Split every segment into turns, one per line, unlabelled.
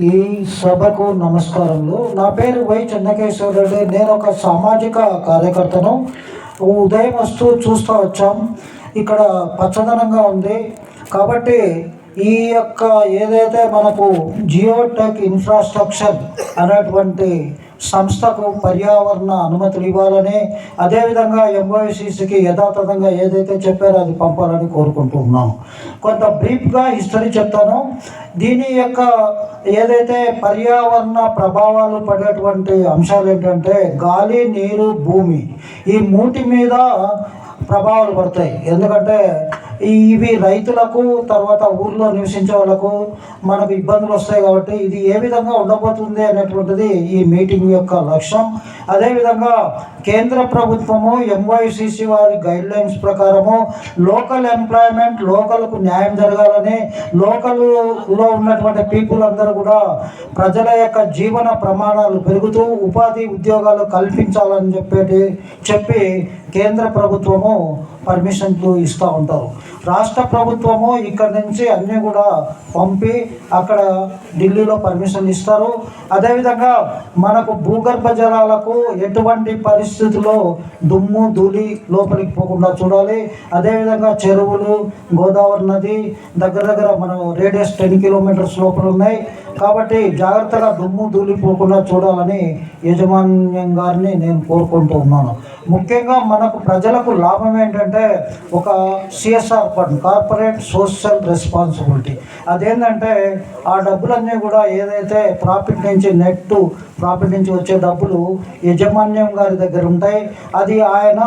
ఈ సభకు నమస్కారములు నా పేరు వై చెన్నకేశ్వరరెడ్డి నేను ఒక సామాజిక కార్యకర్తను. ఉదయం వస్తూ చూస్తూ వచ్చాం. ఇక్కడ పచ్చదనంగా ఉంది. కాబట్టి ఈ యొక్క ఏదైతే మనకు జియోటెక్ ఇన్ఫ్రాస్ట్రక్చర్ అనేటువంటి సంస్థకు పర్యావరణ అనుమతులు ఇవ్వాలని అదేవిధంగా ఎంఓసిసికి యథాతథంగా ఏదైతే చెప్పారో అది పంపాలని కోరుకుంటున్నాను కొంత బ్రీఫ్గా హిస్టరీ చెప్తాను. దీని యొక్క ఏదైతే పర్యావరణ ప్రభావాలు పడేటువంటి అంశాలు ఏంటంటే గాలి నీరు భూమి ఈ మూటి మీద ప్రభావాలు పడతాయి. ఎందుకంటే ఇవి రైతులకు తర్వాత ఊర్లో నివసించే వాళ్ళకు మనకు ఇబ్బందులు వస్తాయి కాబట్టి ఇది ఏ విధంగా ఉండబోతుంది అనేటువంటిది ఈ మీటింగ్ యొక్క లక్ష్యం. అదేవిధంగా కేంద్ర ప్రభుత్వము ఎంవైసిసి వారి గైడ్ లైన్స్ ప్రకారము లోకల్ ఎంప్లాయ్మెంట్ లోకల్కు న్యాయం జరగాలని లోకల్లో ఉన్నటువంటి పీపుల్ అందరూ కూడా ప్రజల యొక్క జీవన ప్రమాణాలు పెరుగుతూ ఉపాధి ఉద్యోగాలు కల్పించాలని చెప్పేటి చెప్పి కేంద్ర ప్రభుత్వము పర్మిషన్లు ఇస్తూ ఉంటారు. రాష్ట్ర ప్రభుత్వము ఇక్కడ నుంచి అన్నీ కూడా పంపి అక్కడ ఢిల్లీలో పర్మిషన్ ఇస్తారు. అదేవిధంగా మనకు భూగర్భ జలాలకు ఎటువంటి పరిస్థితుల్లో దుమ్ము ధూళి లోపలికి పోకుండా చూడాలి. అదేవిధంగా చెరువులు గోదావరి నది దగ్గర దగ్గర మనం రేడియస్ టెన్ కిలోమీటర్స్ లోపల ఉన్నాయి. కాబట్టి జాగ్రత్తగా దుమ్ము దూలిపోకుండా చూడాలని యజమాన్యం గారిని నేను కోరుకుంటూ ఉన్నాను. ముఖ్యంగా మనకు ప్రజలకు లాభం ఏంటంటే ఒక CSR fund corporate social responsibility అదేంటంటే ఆ డబ్బులన్నీ కూడా ఏదైతే ప్రాఫిట్ నుంచి నెట్ ప్రాఫిట్ నుంచి వచ్చే డబ్బులు యజమాన్యం గారి దగ్గర ఉంటాయి. అది ఆయన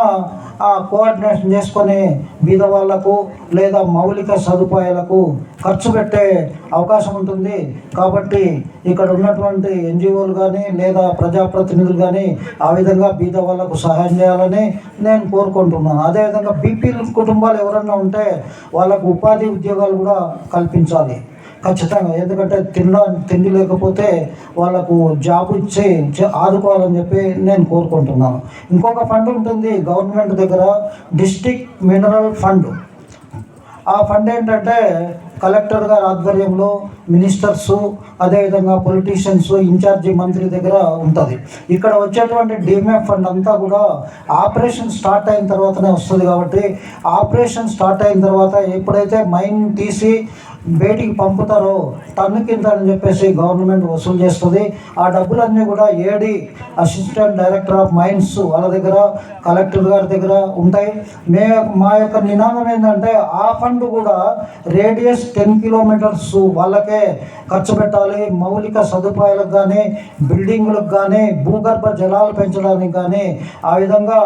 కోఆర్డినేషన్ చేసుకొని బీద వాళ్ళకు లేదా మౌలిక సదుపాయాలకు ఖర్చు పెట్టే అవకాశం ఉంటుంది. కాబట్టి ఇక్కడ ఉన్నటువంటి ఎన్జిఓలు కానీ లేదా ప్రజాప్రతినిధులు కానీ ఆ విధంగా బీద వాళ్ళకు సహాయం చేయాలని నేను కోరుకుంటున్నాను. అదేవిధంగా బీపీఎల్ కుటుంబాలు ఎవరన్నా ఉంటే వాళ్ళకు ఉపాధి ఉద్యోగాలు కూడా కల్పించాలి. ఖచ్చితంగా ఎందుకంటే తినడా తిండి లేకపోతే వాళ్ళకు జాబ్ ఇచ్చి ఆదుకోవాలని చెప్పి నేను కోరుకుంటున్నాను. ఇంకొక ఫండ్ ఉంటుంది గవర్నమెంట్ దగ్గర డిస్టిక్ మినరల్ ఫండ్. ఆ ఫండ్ ఏంటంటే కలెక్టర్ గారి ఆధ్వర్యంలో మినిస్టర్స్ అదేవిధంగా పొలిటీషియన్స్ ఇన్ఛార్జి మంత్రి దగ్గర ఉంటుంది. ఇక్కడ వచ్చేటువంటి డిఎంఎఫ్ ఫండ్ అంతా కూడా ఆపరేషన్ స్టార్ట్ అయిన తర్వాతనే వస్తుంది కాబట్టి ఆపరేషన్ స్టార్ట్ అయిన తర్వాత ఎప్పుడైతే మైన్ తీసి బయటికి పంపుతారో టన్ను కింద అని చెప్పేసి గవర్నమెంట్ వసూలు చేస్తుంది. ఆ డబ్బులన్నీ కూడా AD assistant director of mines వాళ్ళ దగ్గర కలెక్టర్ గారి దగ్గర ఉంటాయి. మే మా యొక్క నినాదం ఏంటంటే ఆ ఫండ్ కూడా రేడియస్ టెన్ కిలోమీటర్స్ వాళ్ళకే ఖర్చు పెట్టాలి. మౌలిక సదుపాయాలకు కానీ బిల్డింగ్లకు కానీ భూగర్భ జలాలు పెంచడానికి కానీ ఆ విధంగా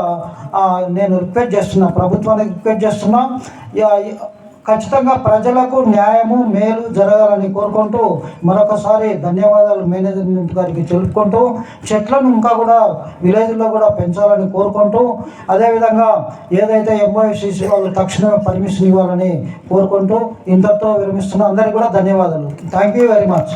నేను రిక్వెస్ట్ చేస్తున్నా. ప్రభుత్వానికి రిక్వెస్ట్ చేస్తున్నా. ఖచ్చితంగా ప్రజలకు న్యాయము మేలు జరగాలని కోరుకుంటూ మరొకసారి ధన్యవాదాలు మేనేజ్మెంట్ గారికి తెలుపుకుంటూ చెట్లను ఇంకా కూడా విలేజ్లో కూడా పెంచాలని కోరుకుంటూ అదేవిధంగా ఏదైతే ఎంఓఎస్సీసీ వాళ్ళు తక్షణమే పర్మిషన్ ఇవ్వాలని కోరుకుంటూ ఇంతతో విరమిస్తున్న అందరికీ కూడా ధన్యవాదాలు. Thank you very much